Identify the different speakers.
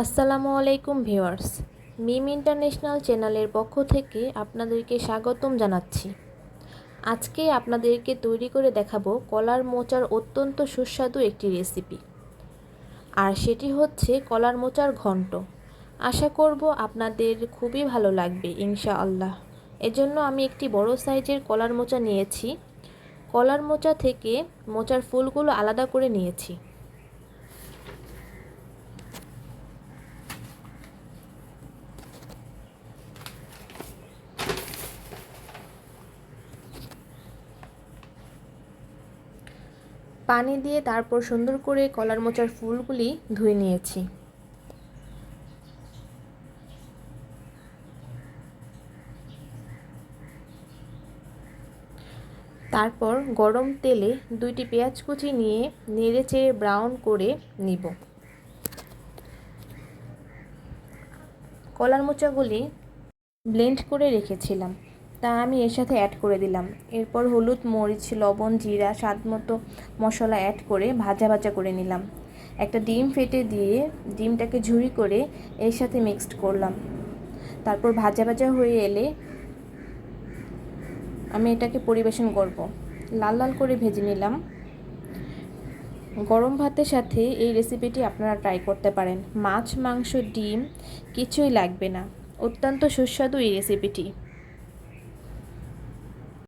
Speaker 1: আসসালামু আলাইকুম ভিউয়ার্স। মিম ইন্টারন্যাশনাল চ্যানেলের পক্ষ থেকে আপনাদেরকে স্বাগতম জানাচ্ছি। আজকে আপনাদেরকে তৈরি করে দেখাবো কলার মোচার অত্যন্ত সুস্বাদু একটি রেসিপি। আর সেটি হচ্ছে কলার মোচার ঘন্ট। আশা করব আপনাদের খুবই ভালো লাগবে, ইনশাআল্লাহ। এজন্য আমি একটি বড় সাইজের কলার মোচা নিয়েছি। কলার মোচা থেকে মোচার ফুলগুলো আলাদা করে নিয়েছি। পানি দিয়ে তারপর সুন্দর করে কলার মোচার ফুলগুলি ধুয়ে নিয়েছি। তারপর গরম তেলে দুইটি পেঁয়াজ কুচি নিয়ে নেড়ে চেড়ে ব্রাউন করে নিব। কলার মোচাগুলি ব্লেন্ড করে রেখেছিলাম। তা আমি এর সাথে অ্যাড করে দিলাম। এরপর হলুদ, মরিচ, লবণ, জিরা, স্বাদ মতো মশলা অ্যাড করে ভাজা ভাজা করে নিলাম। একটা ডিম ফেটে দিয়ে ডিমটাকে ঝুরি করে এর সাথে মিক্সড করলাম। তারপর ভাজা ভাজা হয়ে এলে আমি এটাকে পরিবেশন করব। লাল লাল করে ভেজে নিলাম। গরম ভাতের সাথে এই রেসিপিটি আপনারা ট্রাই করতে পারেন। মাছ, মাংস, ডিম কিছুই লাগবে না। অত্যন্ত সুস্বাদু এই রেসিপিটি